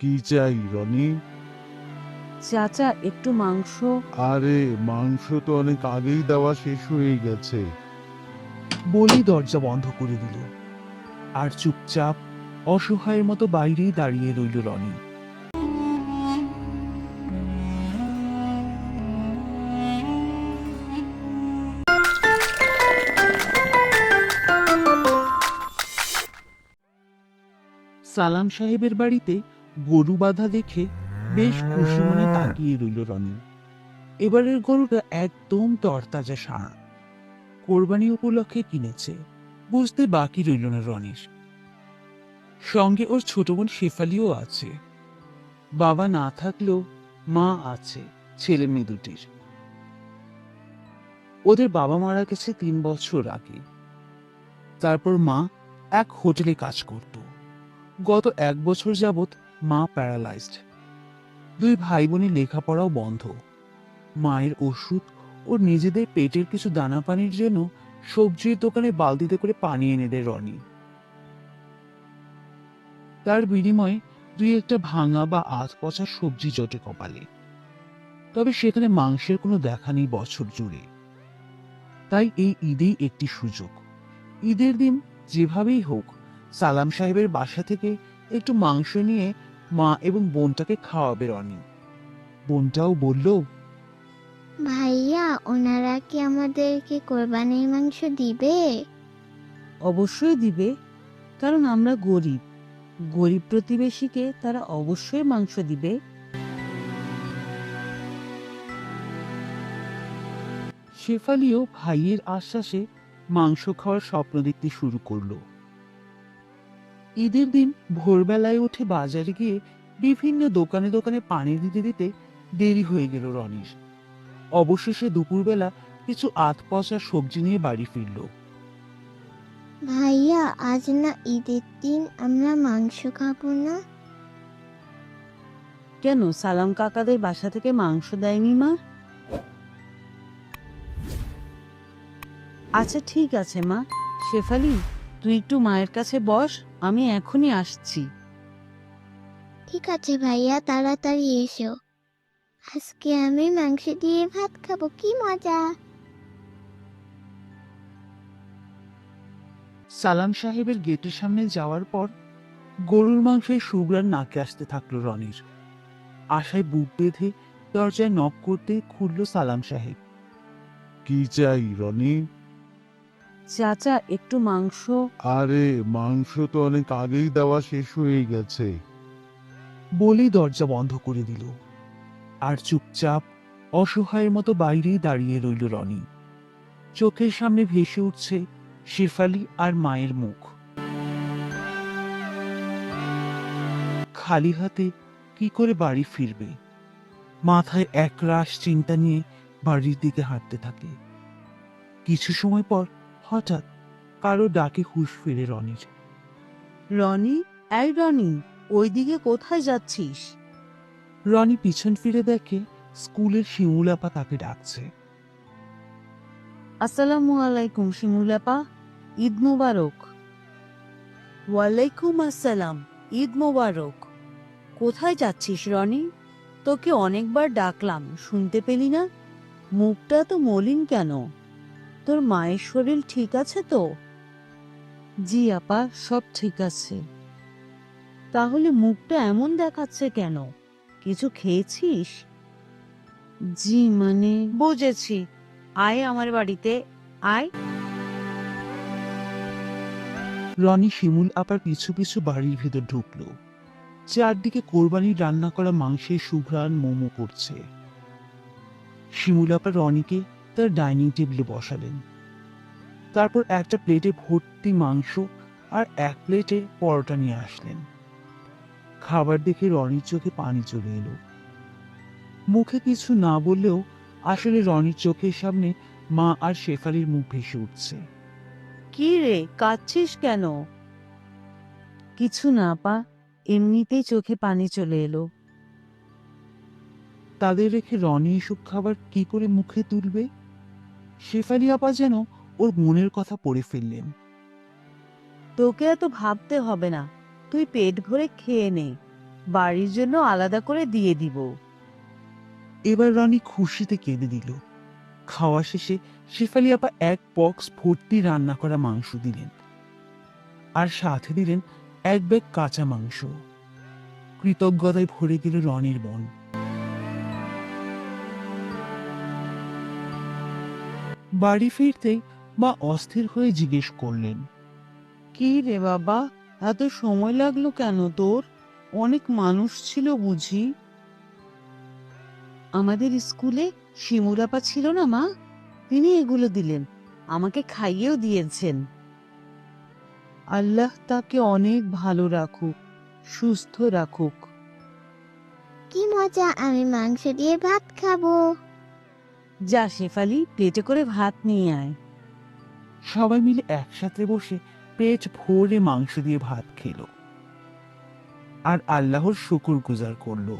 কি চাই রনি? চাচা একটু মাংস। আরে মাংস তো অনেক আগেই দেওয়া শেষ হয়ে গেছে। বলি দরজা বন্ধ করে দিল। আর চুপচাপ অসহায়ের মতো বাইরেই দাঁড়িয়ে রইল রনি। সালাম সাহেবের বাড়িতে গরু বাঁধা দেখে বেশ খুশি মনে তাকিয়ে রইল রনি। এবারের গরুটা একদম তরতাজা ষাঁড় কোরবানি উপলক্ষে কিনেছে, বুঝতে বাকি রইল না রনির। সঙ্গে ওর ছোট বোন শেফালিও আছে। বাবা না থাকলেও মা আছে, ছেলে মেয়ে দুটির। ওদের বাবা মারা গেছে তিন বছর আগে। তারপর মা এক হোটেলে কাজ করত। গত এক বছর যাবৎ মা প্যারালাইজড। দুই ভাই বোনের লেখাপড়াও বন্ধ। মায়ের ওষুধ ও নিজেদের পেটের কিছু দানা পানির জন্য সবজির দোকানে বালতিতে করে পানি এনে দেয় রনি। তার বিনিময়ে দুই একটা ভাঙা বা আধ পচা সবজি জোটে কপালে। তবে সেখানে মাংসের কোনো দেখা নেই বছর জুড়ে। তাই এই ঈদেই একটি সুযোগ। ঈদের দিন যেভাবেই হোক, সালাম সাহেবের বাসা থেকে একটু মাংস নিয়ে মা এবং বোনটাকে খাওয়াবে রনি। বোনটাও বলল ভাইয়া ওনারা কি আমাদেরকে কোরবানির মাংস দিবে? অবশ্যই দিবে কারণ আমরা গরিব। গরিব প্রতিবেশীকে তারা অবশ্যই মাংস দিবে। শেফালিও ভাইয়ের আশ্বাসে মাংস খাওয়ার স্বপ্ন দেখতে শুরু করল। ঈদের দিন ভোরবেলায় উঠে বাজারে গিয়ে বিভিন্ন দোকানে দোকানে পানি দিতে দিতে দেরি হয়ে গেল রনির। অবশেষে দুপুরবেলা কিছু আধ পচা সবজি নিয়ে বাড়ি ফিরল। ভাইয়া আজ না ঈদের দিন আমরা মাংস খাব না? কেন? সালাম কাকাদের বাসা থেকে মাংস দেয়নি মা? আচ্ছা ঠিক আছে মা। শেফালি তুই একটু মায়ের কাছে বস আমি এখনই আসছি। ঠিক আছে ভাইয়া তাড়াতাড়ি এসো। আজকে আমি মাংস দিয়ে ভাত খাব কি মজা। সালাম সাহেবের গেটের সামনে যাওয়ার পর গরুর মাংসের সুগ্রান নাকে আসতে থাকল রনির। আশায় বুক বেঁধে দরজায় নক করতে খুলল সালাম সাহেব। কি চাই রনি? চাচা একটু মাংস। আরে মাংস তো অনেক আগেই দেওয়া শেষ হয়ে গেছে। বলেই দরজা বন্ধ করে দিল। আর চুপচাপ অসহায়ের মতো বাইরেই দাঁড়িয়ে রইল রনি। চোখের সামনে ভেসে উঠছে শেফালি আর মায়ের মুখ। খালি হাতে কি করে বাড়ি ফিরবে? মাথায় একরাশ চিন্তা নিয়ে বাড়ির দিকে হাঁটতে থাকে। কিছু সময় পর হঠাৎ কারও ডাকে হুশ ফিরে রনির। রনি? এই রনি ওইদিকে কোথায় যাচ্ছিস? রনি পিছন ফিরে দেখে স্কুলের শিমুলাপা তাকে ডাকছে। আসসালামু আলাইকুম শিমুলাপা ঈদ মোবারক। ওয়ালাইকুম আসসালাম ঈদ মোবারক। কোথায় যাচ্ছিস রনি? তোকে অনেকবার ডাকলাম শুনতে পেলি না? মুখটা তো মলিন কেন? তোর মায়ের শরীর ঠিক আছে তো? জি আপা সব ঠিক আছে। তাহলে মুখটা এমন দেখাচ্ছে কেন? কিছু খেয়েছিস? জি মানে? বুঝেছি। আয় আমার বাড়িতে আয়। রনি শিমুল আপার পিছু পিছু বাড়ির ভিতর ঢুকলো। চারদিকে কোরবানির রান্না করা মাংসের সুঘ্রাণ মোমো করছে। শিমুল আপা রনিকে তার ডাইনিং টেবিলে বসালেন। তারপর একটা প্লেটে ভর্তি মাংস আর এক প্লেটে পরোটা নিয়ে আসলেন। খাবার দেখে রনির চোখে পানি চলে এলো। মুখে কিছু না বললেও আসলে রনির চোখের সামনে মা আর শেফালির মুখ ভেসে উঠছে। কি রে কাঁদছিস কেন? কিছু না পা। এমনিতেই চোখে পানি চলে এলো। তাদের রেখে রনি এসব খাবার কি করে মুখে তুলবে? শেফালি আপা যেন ওর মনের কথা পড়ে ফেললেন। তোকে এত ভাবতে হবে না। তুই পেট ভরে খেয়ে নে। বাড়ির জন্য আলাদা করে দিয়ে দিব। এবার রনি খুশিতে কেঁদে দিল। খাওয়া শেষে শেফালি আপা এক বক্স ভর্তি রান্না করা মাংস দিলেন। আর সাথে দিলেন এক ব্যাগ কাঁচা মাংস। কৃতজ্ঞতায় ভরে গেল রনির মন। বাড়ি ফিরতেই মা অস্থির হয়ে জিজ্ঞেস করলেন কি রে বাবা? এত সময় লাগল কেন তোর? অনেক মানুষ ছিল বুঝি? আমাদের স্কুলে শিমুরাপা ছিল না মা? তিনি এগুলো দিলেন আমাকে খাইয়েও দিয়েছেন। আল্লাহ তাকে অনেক ভালো রাখুক সুস্থ রাখুক। কি মজা আমি মাংস দিয়ে ভাত খাব। যা শেফালি প্লেটে করে ভাত নিয়ে আয়। সবাই মিলে একসাথে বসে পেট ভরে মাংস দিয়ে ভাত খেলো। আর আল্লাহর শুকুর গুজার করল।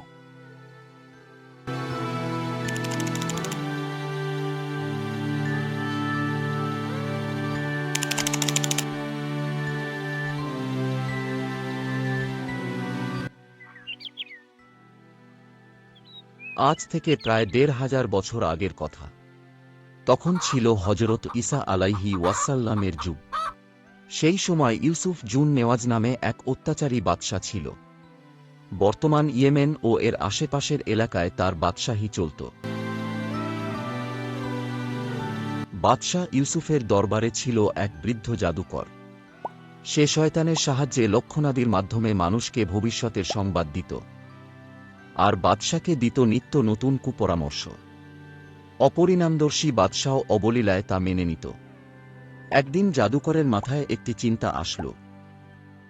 আজ থেকে প্রায় দেড় হাজার বছর আগের কথা। তখন ছিল হজরত ঈসা আলাইহি ওয়াসাল্লামের যুগ। সেই সময় ইউসুফ জুন নেওয়াজ নামে এক অত্যাচারী বাদশাহ ছিল। বর্তমান ইয়েমেন ও এর আশেপাশের এলাকায় তার বাদশাহী চলত। বাদশাহ ইউসুফের দরবারে ছিল এক বৃদ্ধ জাদুকর। সে শয়তানের সাহায্যে লক্ষণাদির মাধ্যমে মানুষকে ভবিষ্যতের সংবাদ দিত। আর বাদশাকে দিত নিত্য নতুন কুপরামর্শ। অপরিণামদর্শী বাদশাহ অবলীলায় তা মেনে নিত। একদিন জাদুকরের মাথায় একটি চিন্তা আসল।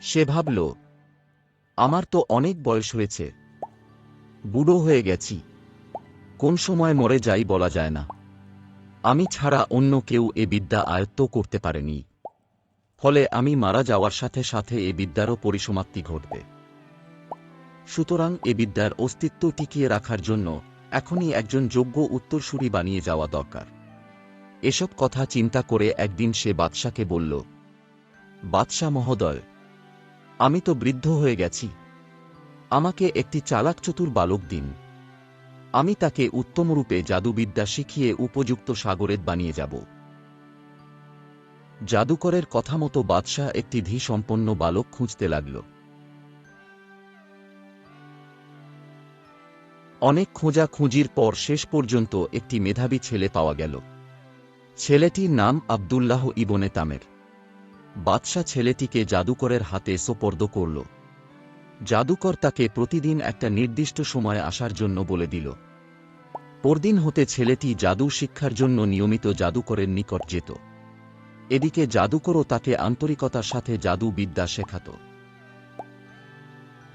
সে ভাবল, আমার তো অনেক বয়স হয়েছে। বুড়ো হয়ে গেছি। কোন সময় মরে যাই বলা যায় না। আমি ছাড়া অন্য কেউ এ বিদ্যা আয়ত্ত করতে পারেনি। ফলে আমি মারা যাওয়ার সাথে সাথে এ বিদ্যারও পরিসমাপ্তি ঘটবে। সুতরাং এ বিদ্যার অস্তিত্ব টিকিয়ে রাখার জন্য এখনই একজন যোগ্য উত্তরসূরি বানিয়ে যাওয়া দরকার। এসব কথা চিন্তা করে একদিন সে বাদশাকে বলল, বাদশাহ মহোদয়, আমি তো বৃদ্ধ হয়ে গেছি। আমাকে একটি চালাক চতুর বালক দিন। আমি তাকে উত্তমরূপে জাদুবিদ্যা শিখিয়ে উপযুক্ত সাগরেত বানিয়ে যাব। জাদুকরের কথা মতো বাদশাহ একটি ধী সম্পন্ন বালক খুঁজতে লাগল। অনেক খোঁজা খুঁজির পর শেষ পর্যন্ত একটি মেধাবী ছেলে পাওয়া গেল। ছেলেটির নাম আবদুল্লাহ ইবনে তামের। বাদশা ছেলেটিকে জাদুকরের হাতে সোপর্দ করল। জাদুকর তাকে প্রতিদিন একটা নির্দিষ্ট সময়ে আসার জন্য বলে দিল। পরদিন হতে ছেলেটি জাদু শিক্ষার জন্য নিয়মিত জাদুকরের নিকট যেত। এদিকে জাদুকরও তাকে আন্তরিকতার সাথে জাদু বিদ্যা শেখাত।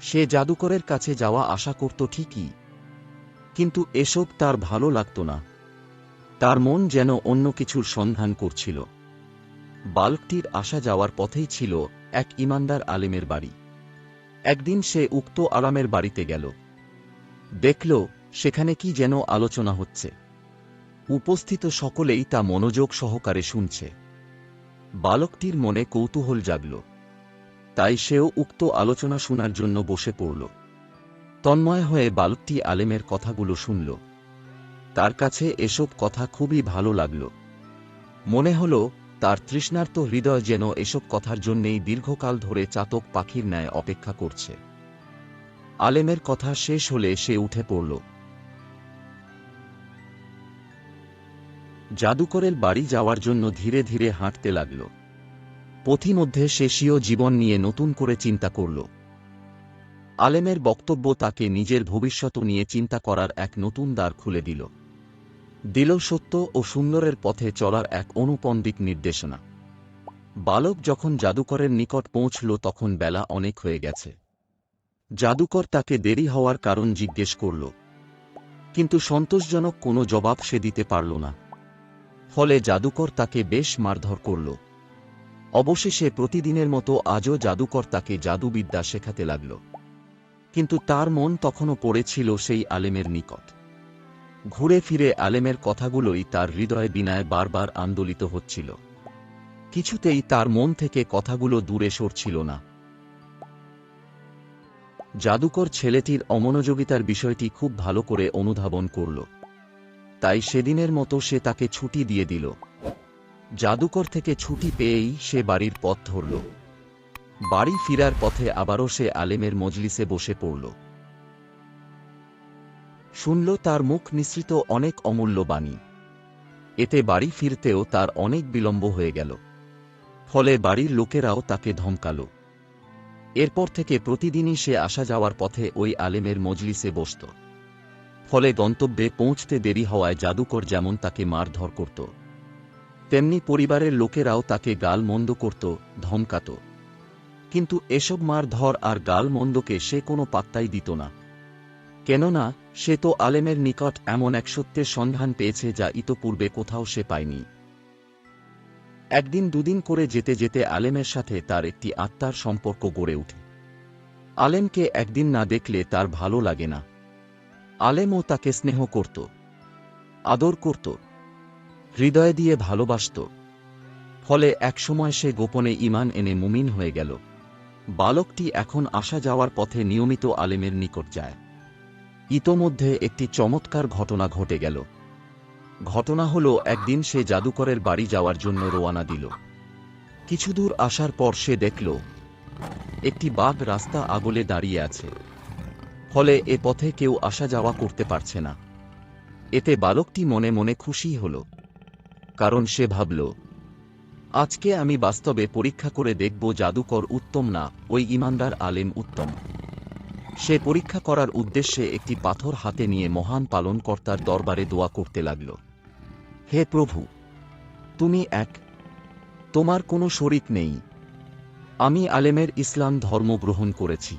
সে জাদুকরের কাছে যাওয়া আশা করত ঠিকই কিন্তু এসব তার ভালো লাগত না। তার মন যেন অন্য কিছুর সন্ধান করছিল। বালকটির আসা যাওয়ার পথেই ছিল এক ইমানদার আলেমের বাড়ি। একদিন সে উক্ত আলামের বাড়িতে গেল। দেখল, সেখানে কি যেন আলোচনা হচ্ছে। উপস্থিত সকলেই তা মনোযোগ সহকারে শুনছে। বালকটির মনে কৌতূহল জাগল। তাই সেও উক্ত আলোচনা শোনার জন্য বসে পড়ল। তন্ময় হয়ে বালকটি আলেমের কথাগুলো শুনল। তার কাছে এসব কথা খুবই ভালো লাগল। মনে হল, তার তৃষ্ণার্ত হৃদয় যেন এসব কথার জন্যেই দীর্ঘকাল ধরে চাতক পাখির ন্যায় অপেক্ষা করছে। আলেমের কথা শেষ হলে সে উঠে পড়ল। জাদুকরের বাড়ি যাওয়ার জন্য ধীরে ধীরে হাঁটতে লাগল। পথিমধ্যে সে স্বীয় জীবন নিয়ে নতুন করে চিন্তা করল। আলেমের বক্তব্য তাকে নিজের ভবিষ্যৎ নিয়ে চিন্তা করার এক নতুন দ্বার খুলে দিল। দিল সত্য ও সুন্দরের পথে চলার এক অনুপন্দিক নির্দেশনা। বালক যখন জাদুকরের নিকট পৌঁছল তখন বেলা অনেক হয়ে গেছে। জাদুকর তাকে দেরি হওয়ার কারণ জিজ্ঞেস করল। কিন্তু সন্তোষজনক কোনো জবাব সে দিতে পারল না। ফলে জাদুকর তাকে বেশ মারধর করল। অবশেষে প্রতিদিনের মতো আজও জাদুকর তাকে জাদুবিদ্যা শেখাতে লাগল। কিন্তু তার মন তখনও পড়েছিল সেই আলেমের নিকট। ঘুরে ফিরে আলেমের কথাগুলোই তার হৃদয় বিনায় বারবার আন্দোলিত হচ্ছিল। কিছুতেই তার মন থেকে কথাগুলো দূরে সরছিল না। জাদুকর ছেলেটির অমনোযোগিতার বিষয়টি খুব ভালো করে অনুধাবন করল। তাই সেদিনের মতো সে তাকে ছুটি দিয়ে দিল। জাদুকর থেকে ছুটি পেয়েই সে বাড়ির পথ ধরল। বাড়ি ফিরার পথে আবারও সে আলেমের মজলিসে বসে পড়ল। শুনল তার মুখ নিঃসৃত অনেক অমূল্য বাণী। এতে বাড়ি ফিরতেও তার অনেক বিলম্ব হয়ে গেল। ফলে বাড়ির লোকেরাও তাকে ধমকাল। এরপর থেকে প্রতিদিনই সে আসা যাওয়ার পথে ওই আলেমের মজলিসে বসত। ফলে গন্তব্যে পৌঁছতে দেরি হওয়ায় জাদুকর যেমন তাকে মারধর করত, তেমনি পরিবারের লোকেরাও তাকে গাল মন্দ করত, ধমকাত। কিন্তু এসব মার ধর আর গাল মন্দকে সে কোনো পাত্তাই দিত না। কেননা, সে তো আলেমের নিকট এমন এক সত্যের সন্ধান পেয়েছে যা ইতপূর্বে কোথাও সে পায়নি। একদিন দুদিন করে যেতে যেতে আলেমের সাথে তার একটি আত্মার সম্পর্ক গড়ে ওঠে আলেমকে একদিন না দেখলে তার ভালো লাগে না। আলেমও তাকে স্নেহ করত, আদর করত, হৃদয় দিয়ে ভালোবাসত। ফলে একসময় সে গোপনে ইমান এনে মুমিন হয়ে গেল। বালকটি এখন আসা যাওয়ার পথে নিয়মিত আলেমের নিকট যায়। ইতোমধ্যে একটি চমৎকার ঘটনা ঘটে গেল। ঘটনা হলো, একদিন সে জাদুকরের বাড়ি যাওয়ার জন্য রোয়ানা দিল। কিছু দূর আসার পর সে দেখল, একটি বাঘ রাস্তা আগলে দাঁড়িয়ে আছে। ফলে এ পথে কেউ আসা যাওয়া করতে পারছে না। এতে বালকটি মনে মনে খুশি হল, কারণ সে ভাবল আজকে আমি বাস্তবে পরীক্ষা করে দেখব জাদুকর উত্তম না, ওই ইমানদার আলেম উত্তম। সে পরীক্ষা করার উদ্দেশ্যে একটি পাথর হাতে নিয়ে মহান পালনকর্তার দরবারে দোয়া করতে লাগল। হে প্রভু, তুমি এক, তোমার কোনো শরিক নেই। আমি আলেমের ইসলাম ধর্ম গ্রহণ করেছি।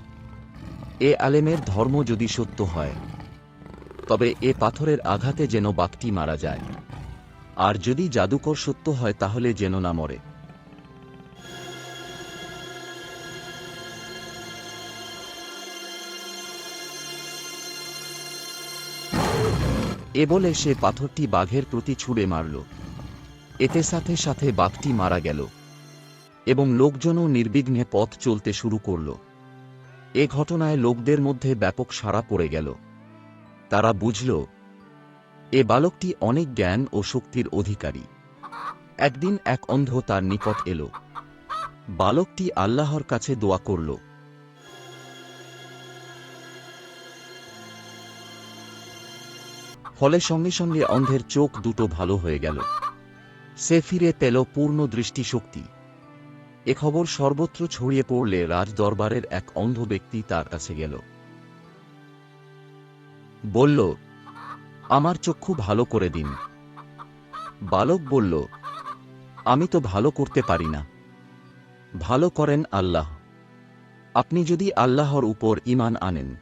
এ আলেমের ধর্ম যদি সত্য হয়, তবে এ পাথরের আঘাতে যেন বাঘটি মারা যায়। আর যদি জাদুকর সত্য হয়, তাহলে যেন না মরে। এ বলে সে পাথরটি বাঘের প্রতি ছুঁড়ে মারল। এতে সাথে সাথে বাঘটি মারা গেল এবং লোকজনও নির্বিঘ্নে পথ চলতে শুরু করল। এ ঘটনায় লোকদের মধ্যে ব্যাপক সাড়া পড়ে গেল। তারা বুঝল এ বালকটি অনেক জ্ঞান ও শক্তির অধিকারী। একদিন এক অন্ধ তার নিকট এল। বালকটি আল্লাহর কাছে দোয়া করল। ফলে সঙ্গে সঙ্গে অন্ধের চোখ দুটো ভালো হয়ে গেল। সে ফিরে পেল পূর্ণ দৃষ্টিশক্তি। এ খবর সর্বত্র ছড়িয়ে পড়লে রাজ দরবারের এক অন্ধ ব্যক্তি তার কাছে গেল। বলল আমার চক্ষু ভালো করে দিন। বালক বলল, আমি তো ভালো করতে পারি না। ভালো করেন আল্লাহ। আপনি যদি আল্লাহর উপর ইমান আনেন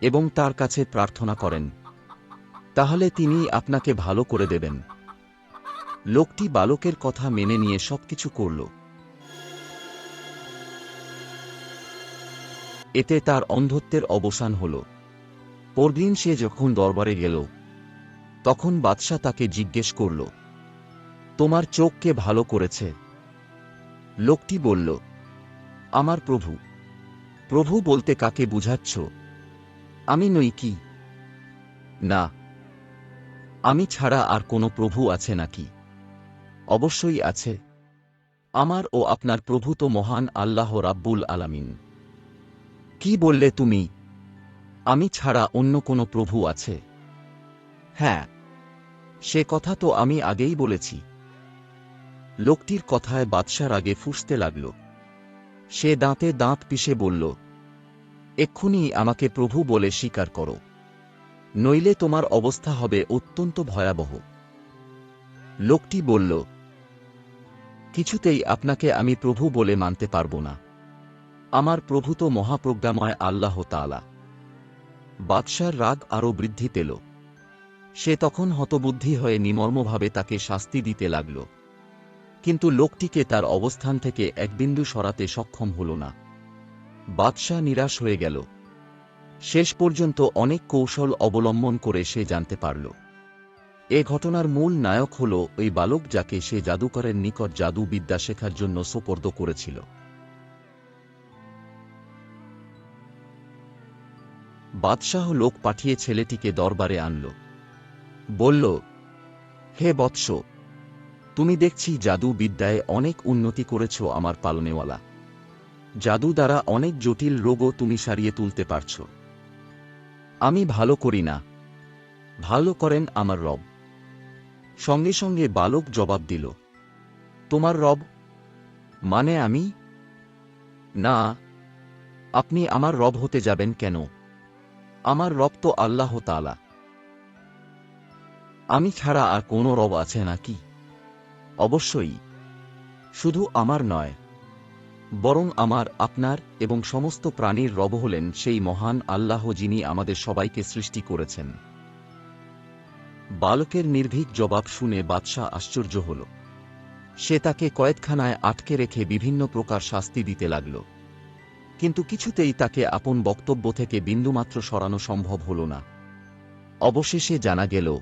এবং তার কাছে প্রার্থনা করেন, তাহলে তিনি আপনাকে ভালো করে দেবেন। লোকটি বালকের কথা মেনে নিয়ে সবকিছু করল। এতে তার অন্ধত্বের অবসান হল। পরদিন সে যখন দরবারে গেল, তখন বাদশাহ তাকে জিজ্ঞেস করল, তোমার চোখকে ভালো করেছে? লোকটি বলল, আমার প্রভু। প্রভু বলতে কাকে বুঝাচ্ছ? আমি নই কি? না। আমি ছাড়া আর কোনো প্রভু আছে নাকি? অবশ্যই আছে। আমার ও আপনার প্রভু তো মহান আল্লাহ রাব্বুল আলামিন। কি বললে তুমি? আমি ছাড়া অন্য কোনো প্রভু আছে। হ্যাঁ সে কথা তো আমি আগেই বলেছি। লোকটির কথায় বাদশার আগে ফুসতে লাগল। সে দাঁতে দাঁত পিষে বলল, এক্ষুনি আমাকে প্রভু বলে স্বীকার করো। নইলে তোমার অবস্থা হবে অত্যন্ত ভয়াবহ। লোকটি বলল, কিছুতেই আপনাকে আমি প্রভু বলে মানতে পারব না। আমার প্রভু তো মহাপ্রজ্ঞাময় আল্লাহ তালা বাদশার রাগ আরও বৃদ্ধি পেল। সে তখন হতবুদ্ধি হয়ে নিমর্মভাবে তাকে শাস্তি দিতে লাগল। কিন্তু লোকটিকে তার অবস্থান থেকে এক বিন্দু সরাতে সক্ষম হল না। বাদশাহ নিরাশ হয়ে গেল। শেষ পর্যন্ত অনেক কৌশল অবলম্বন করে সে জানতে পারল। এ ঘটনার মূল নায়ক হল ওই বালক যাকে সে জাদুকরের নিকট জাদু বিদ্যা শেখার জন্য সোপর্দ করেছিল। বাদশাহ লোক পাঠিয়ে ছেলেটিকে দরবারে আনল। বলল, হে বৎস, তুমি দেখছি জাদু বিদ্যায় অনেক উন্নতি করেছ আমার পালনেওয়ালা। জাদু দ্বারা অনেক জটিল রোগও তুমি সারিয়ে তুলতে পারছ। আমি ভালো করি না। ভালো করেন আমার রব। সঙ্গে সঙ্গে বালক জবাব দিল, তোমার রব মানে আমি? না, আপনি আমার রব হতে যাবেন কেন? আমার রব তো আল্লাহ তালা আমি ছাড়া আর কোনো রব আছে নাকি? অবশ্যই, শুধু আমার নয়, বরং আমার, আপনার এবং সমস্ত প্রাণীর রব হলেন সেই মহান আল্লাহ যিনি আমাদের সবাইকে সৃষ্টি করেছেন। বালকের নির্ভীক জবাব শুনে বাদশাহ আশ্চর্য হল। সে তাকে কয়েদখানায় আটকে রেখে বিভিন্ন প্রকার শাস্তি দিতে লাগল। কিন্তু কিছুতেই তাকে আপন বক্তব্য থেকে বিন্দুমাত্র সরানো সম্ভব হল না। অবশেষে জানা গেল,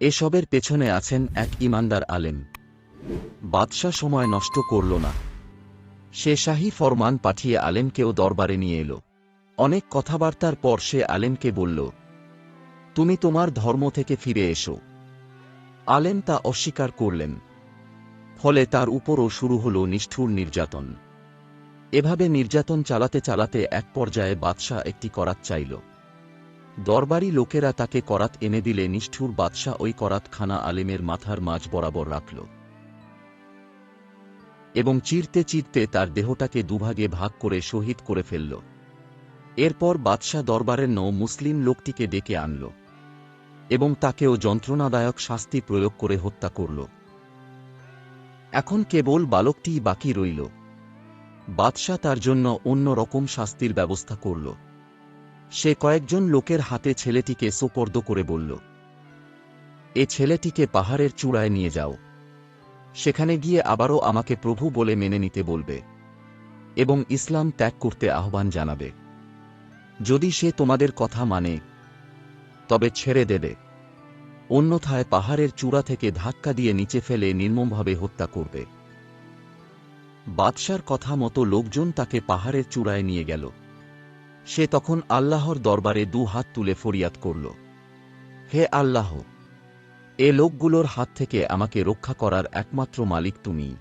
এসবের পেছনে আছেন এক ইমানদার আলেম। বাদশাহ সময় নষ্ট করল না। সে শাহী ফরমান পাঠিয়ে আলেমকেও দরবারে নিয়ে এলো। অনেক কথাবার্তার পর সে আলেমকে বলল, তুমি তোমার ধর্ম থেকে ফিরে এসো। আলেম তা অস্বীকার করলেন। ফলে তার উপরও শুরু হল নিষ্ঠুর নির্যাতন। এভাবে নির্যাতন চালাতে চালাতে এক পর্যায়ে বাদশাহ একটি করাত চাইল। দরবারি লোকেরা তাকে করাত এনে দিলে নিষ্ঠুর বাদশাহ ওই করাত খানা আলেমের মাথার মাঝ বরাবর রাখল। এবং চিরতে চিরতে তার দেহটাকে দুভাগে ভাগ করে শহীদ করে ফেলল। এরপর বাদশাহ দরবারের নৌ মুসলিম লোকটিকে ডেকে আনল এবং তাকেও যন্ত্রণাদায়ক শাস্তি প্রয়োগ করে হত্যা করল। এখন কেবল বালকটিই বাকি রইল। বাদশাহ তার জন্য অন্য রকম শাস্তির ব্যবস্থা করল। সে কয়েকজন লোকের হাতে ছেলেটিকে সোপর্দ করে বলল, এ ছেলেটিকে পাহাড়ের চূড়ায় নিয়ে যাও। সেখানে গিয়ে আবারও আমাকে প্রভু বলে মেনে নিতে বলবে এবং ইসলাম ত্যাগ করতে আহ্বান জানাবে। যদি সে তোমাদের কথা মানে তবে ছেড়ে দেবে। অন্যথায় পাহাড়ের চূড়া থেকে ধাক্কা দিয়ে নিচে ফেলে নির্মমভাবে হত্যা করবে। বাদশার কথা মতো লোকজন তাকে পাহাড়ের চূড়ায় নিয়ে গেল। সে তখন আল্লাহর দরবারে দু হাত তুলে ফরিয়াদ করল, হে আল্লাহ, এ লোকগুলোর হাত থেকে আমাকে রক্ষা করার একমাত্র মালিক তুমি।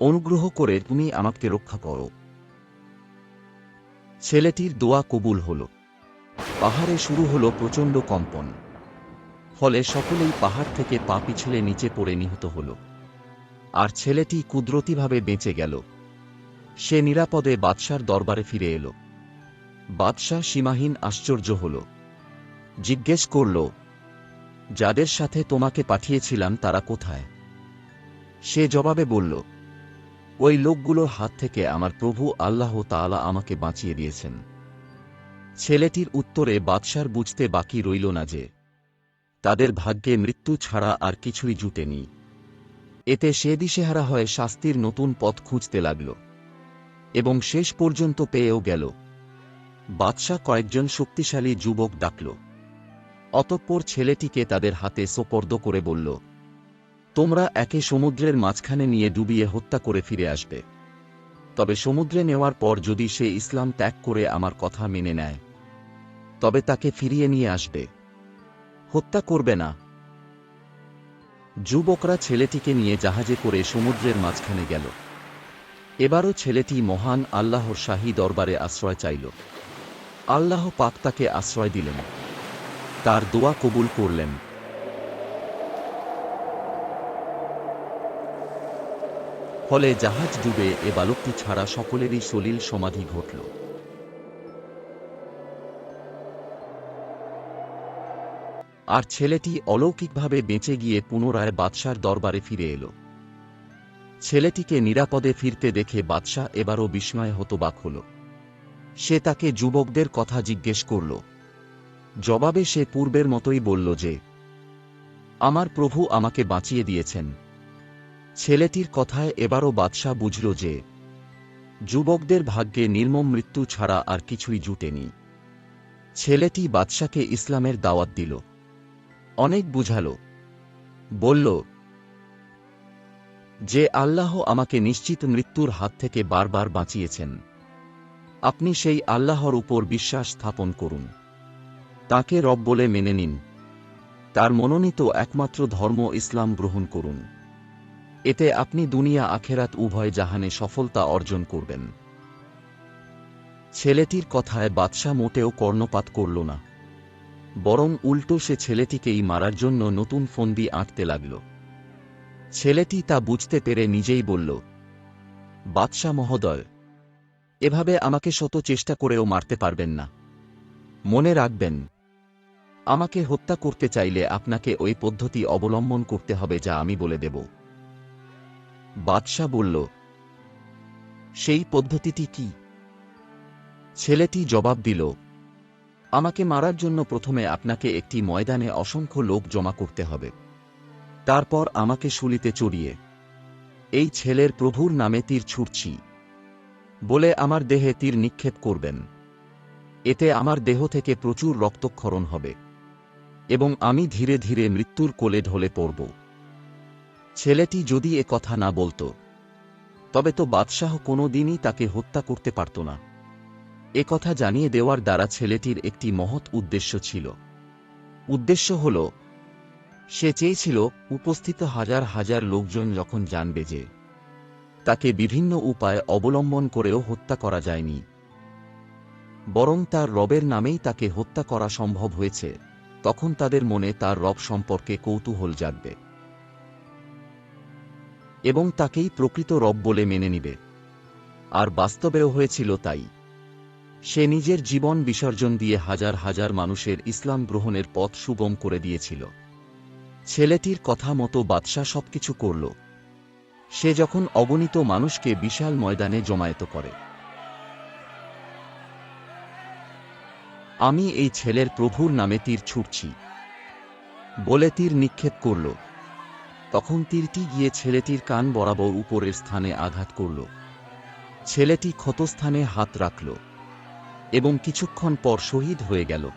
অনুগ্রহ করে তুমি আমাকে রক্ষা করো। ছেলেটির দোয়া কবুল হল। পাহাড়ে শুরু হল প্রচণ্ড কম্পন। ফলে সকলেই পাহাড় থেকে পা পিছলে নিচে পড়ে নিহত হল। আর ছেলেটি কুদরতিভাবে বেঁচে গেল। সে নিরাপদে বাদশার দরবারে ফিরে এল। বাদশাহ সীমাহীন আশ্চর্য হল। জিজ্ঞেস করল, যাদের সাথে তোমাকে পাঠিয়েছিলাম তারা কোথায়? সে জবাবে বলল, ওই লোকগুলোর হাত থেকে আমার প্রভু আল্লাহ তাআলা আমাকে বাঁচিয়ে দিয়েছেন। ছেলেটির উত্তরে বাদশার বুঝতে বাকি রইল না যে, তাদের ভাগ্যে মৃত্যু ছাড়া আর কিছুই জুটেনি। এতে সে দিশেহারা হয়ে শাস্তির নতুন পথ খুঁজতে লাগল। এবং শেষ পর্যন্ত পেয়েও গেল। বাদশাহ কয়েকজন শক্তিশালী যুবক ডাকল। অতঃপর ছেলেটিকে তাদের হাতে সোপর্দ করে বলল, তোমরা একে সমুদ্রের মাঝখানে নিয়ে ডুবিয়ে হত্যা করে ফিরে আসবে। তবে সমুদ্রে নেওয়ার পর যদি সে ইসলাম ত্যাগ করে আমার কথা মেনে নেয়, তবে তাকে ফিরিয়ে নিয়ে আসবে। হত্যা করবে না যুবকরা ছেলেটিকে নিয়ে জাহাজে করে সমুদ্রের মাঝখানে গেল। এবারও ছেলেটি মহান আল্লাহর শাহী দরবারে আশ্রয় চাইল। আল্লাহ পাক তাকে আশ্রয় দিলেন। তার দোয়া কবুল করলেন। ফলে জাহাজ ডুবে এ বালকটি ছাড়া সকলেরই সলিল সমাধি ঘটল। আর ছেলেটি অলৌকিকভাবে বেঁচে গিয়ে পুনরায় বাদশার দরবারে ফিরে এলো। ছেলেটিকে নিরাপদে ফিরতে দেখে বাদশাহ এবারও বিস্ময় হতবাক হল। সে তাকে যুবকদের কথা জিজ্ঞেস করল। জবাবে সে পূর্বের মতোই বলল যে, আমার প্রভু আমাকে বাঁচিয়ে দিয়েছেন। ছেলেটির কথায় এবারও বাদশাহ বুঝল যে, যুবকদের ভাগ্যে নির্মম মৃত্যু ছাড়া আর কিছুই জুটেনি। ছেলেটি বাদশাকে ইসলামের দাওয়াত দিল। অনেক বুঝাল। বলল, যে আল্লাহ আমাকে নিশ্চিত মৃত্যুর হাত থেকে বারবার বাঁচিয়েছেন, আপনি সেই আল্লাহর উপর বিশ্বাস স্থাপন করুন। তাকে রব বলে মেনে নিন। তার মনোনীত একমাত্র ধর্ম ইসলাম গ্রহণ করুন। এতে আপনি দুনিয়া আখেরাত উভয় জাহানে সফলতা অর্জন করবেন। ছেলেটির কথায় বাদশাহ মোটেও কর্ণপাত করল না। বরং উল্টো সে ছেলেটিকেই মারার জন্য নতুন ফন্দি আঁটতে লাগল। ছেলেটি তা বুঝতে পেরে নিজেই বলল, বাদশাহ মহোদয়, এভাবে আমাকে শত চেষ্টা করেও মারতে পারবেন না। মনে রাখবেন, আমাকে হত্যা করতে চাইলে আপনাকে ওই পদ্ধতি অবলম্বন করতে হবে যা আমি বলে দেব। বাদশাহ বলল, সেই পদ্ধতিটি কি? ছেলেটি জবাব দিল আমাকে মারার জন্য প্রথমে আপনাকে একটি ময়দানে অসংখ্য লোক জমা করতে হবে। তারপর আমাকে শুলিতে চড়িয়ে, এই ছেলের প্রভুর নামে তীর ছুটছি বলে আমার দেহে তীর নিক্ষেপ করবেন। এতে আমার দেহ থেকে প্রচুর রক্তক্ষরণ হবে এবং আমি ধীরে ধীরে মৃত্যুর কোলে ঢলে পড়ব। ছেলেটি যদি এ কথা না বলতো, তবে তো বাদশাহ কোনো দিনই তাকে হত্যা করতে পারত না। কথা জানিয়ে দেওয়ার দ্বারা ছেলেটির একটি মহৎ উদ্দেশ্য ছিল। উদ্দেশ্য হল, সে চেয়েছিল উপস্থিত হাজার হাজার লোকজন যখন জানবে যে তাকে বিভিন্ন উপায় অবলম্বন করেও হত্যা করা যায়নি। বরং তার রবের নামেই তাকে হত্যা করা সম্ভব হয়েছে, তখন তাদের মনে তার রব সম্পর্কে কৌতূহল জাগবে। এবং তাকেই প্রকৃত রব বলে মেনে নিবে। আর বাস্তবেও হয়েছিল তাই। সে নিজের জীবন বিসর্জন দিয়ে হাজার হাজার মানুষের ইসলাম গ্রহণের পথ সুগম করে দিয়েছিল। ছেলেটির কথা মতো বাদশাহ সবকিছু করল। সে যখন অগণিত মানুষকে বিশাল ময়দানে জমায়েত করে। আমি এই ছেলের প্রভুর নামে তীর ছুটছি। বলে তীর নিক্ষেপ করল। তখন তীরটি গিয়ে ছেলেটির কান বরাবর উপরের স্থানে আঘাত করল। ছেলেটি ক্ষতস্থানে হাত রাখল। এবং কিছুক্ষণ পর শহীদ হয়ে গেল।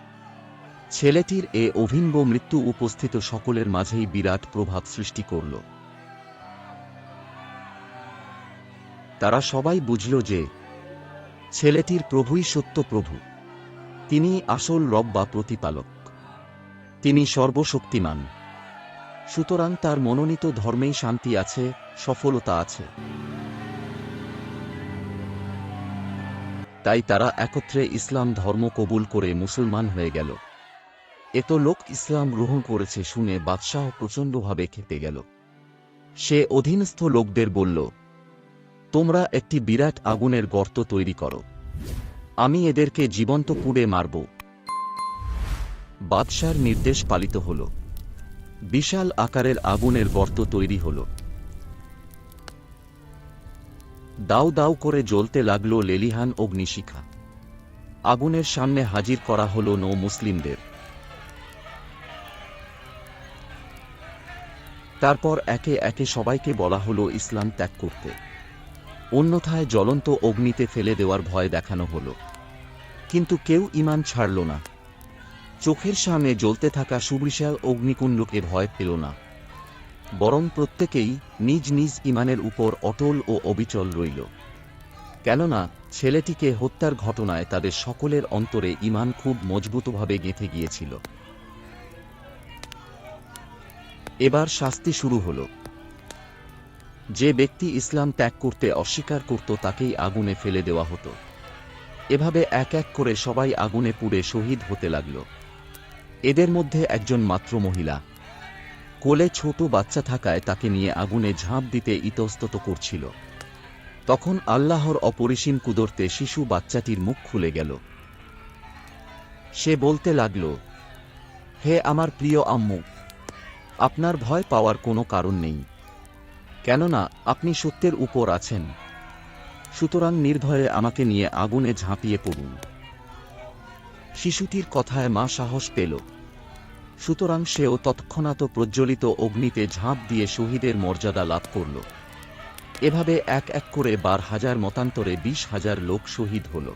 ছেলেটির এ অভিনব মৃত্যু উপস্থিত সকলের মাঝেই বিরাট প্রভাব সৃষ্টি করল। তারা সবাই বুঝল যে, ছেলেটির প্রভুই সত্য প্রভু। তিনি আসল রব বা প্রতিপালক। তিনি সর্বশক্তিমান। সুতরাং তার মনোনীত ধর্মেই শান্তি আছে, সফলতা আছে। তাই তারা একত্রে ইসলাম ধর্ম কবুল করে মুসলমান হয়ে গেল। এত লোক ইসলাম গ্রহণ করেছে শুনে বাদশাহ প্রচণ্ডভাবে খেতে গেল। সে অধীনস্থ লোকদের বলল, তোমরা একটি বিরাট আগুনের গর্ত তৈরি করো। আমি এদেরকে জীবন্ত পুড়ে মারব। বাদশার নির্দেশ পালিত হল। বিশাল আকারের আগুনের গর্ত তৈরি হল। দাউ দাউ করে জ্বলতে লাগল লেলিহান অগ্নিশিখা। আগুনের সামনে হাজির করা হল নৌ মুসলিমদের। তারপর একে একে সবাইকে বলা হল ইসলাম ত্যাগ করতে। অন্যথায় জ্বলন্ত অগ্নিতে ফেলে দেওয়ার ভয় দেখানো হলো। কিন্তু কেউ ইমান ছাড়ল না। চোখের সামনে জ্বলতে থাকা সুবিশাল অগ্নিকুণ্ডকে ভয় পেল না। বরং প্রত্যেকেই নিজ নিজ ইমানের উপর অটল ও অবিচল রইল। কেননা ছেলেটিকে হত্যার ঘটনায় তাদের সকলের অন্তরে ইমান খুব মজবুতভাবে গেঁথে গিয়েছিল। এবার শাস্তি শুরু হল। যে ব্যক্তি ইসলাম ত্যাগ করতে অস্বীকার করত তাকেই আগুনে ফেলে দেওয়া হতো। এভাবে এক এক করে সবাই আগুনে পুড়ে শহীদ হতে লাগল। এদের মধ্যে একজন মাত্র মহিলা। কোলে ছোট বাচ্চা থাকায় তাকে নিয়ে আগুনে ঝাঁপ দিতে ইতস্তত করছিল। তখন আল্লাহর অপরিসীম কুদরতে শিশু বাচ্চাটির মুখ খুলে গেল। সে বলতে লাগল, হে আমার প্রিয় আম্মু, আপনার ভয় পাওয়ার কোনো কারণ নেই। কেননা আপনি সত্যের উপর আছেন। সুতরাং নির্ভয়ে আমাকে নিয়ে আগুনে ঝাঁপিয়ে পড়ুন। শিশুটির কথায় মা সাহস পেল। সুতরাং সেও তৎক্ষণাৎ প্রজ্বলিত অগ্নিতে ঝাঁপ দিয়ে শহীদের মর্যাদা লাভ করল। এভাবে এক এক করে বার হাজার মতান্তরে বিশ হাজার লোক শহীদ হল।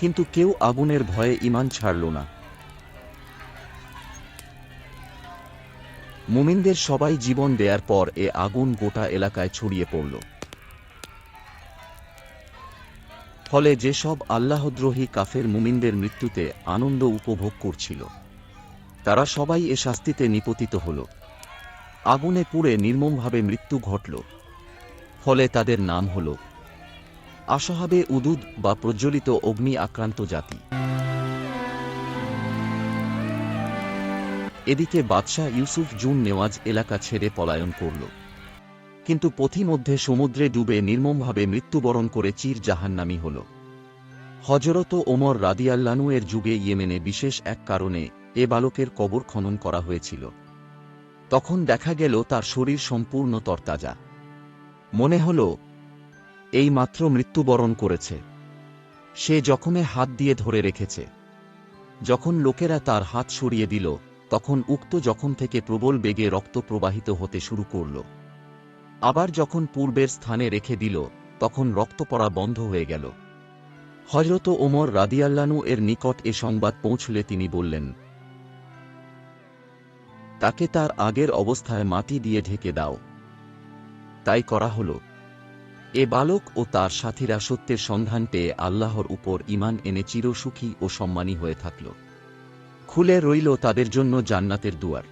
কিন্তু কেউ আগুনের ভয়ে ইমান ছাড়ল না। মুমিনদের সবাই জীবন দেয়ার পর এ আগুন গোটা এলাকায় ছড়িয়ে পড়ল। ফলে যেসব আল্লাহদ্রোহী কাফের মুমিনদের মৃত্যুতে আনন্দ উপভোগ করছিল। তারা সবাই এ শাস্তিতে নিপতিত হল। আগুনে পুড়ে নির্মমভাবে মৃত্যু ঘটল। ফলে তাদের নাম হল আসহাবে উদুদ বা প্রজ্বলিত অগ্নি আক্রান্ত জাতি। এদিকে বাদশাহ ইউসুফ জুন নেওয়াজ এলাকা ছেড়ে পলায়ন করল। কিন্তু পথিমধ্যে সমুদ্রে ডুবে নির্মমভাবে মৃত্যুবরণ করে চির জাহান্নামী হল। হজরত ওমর রাদিয়াল্লানু এর যুগে ইয়েমেনে বিশেষ এক কারণে এ বালকের কবর খনন করা হয়েছিল। তখন দেখা গেল তার শরীর সম্পূর্ণ তরতাজা। মনে হল, এই মাত্র মৃত্যুবরণ করেছে। সে জখমে হাত দিয়ে ধরে রেখেছে, যখন লোকেরা তার হাত সরিয়ে দিল, তখন উক্ত জখম থেকে প্রবল বেগে রক্ত প্রবাহিত হতে শুরু করল। আবার যখন পূর্বের স্থানে রেখে দিল, তখন রক্ত পড়া বন্ধ হয়ে গেল। হজরত ওমর রাদিয়াল্লানু এর নিকট এ সংবাদ পৌঁছলে তিনি বললেন তাকে তার আগের অবস্থায় মাটি দিয়ে ঢেকে দাও। তাই করা হল। এ বালক ও তার সাথীরা সত্যের সন্ধান পেয়ে আল্লাহর উপর ইমান এনে চিরসুখী ও সম্মানী হয়ে থাকল। খুলে রইল তাদের জন্য জান্নাতের দুয়ার।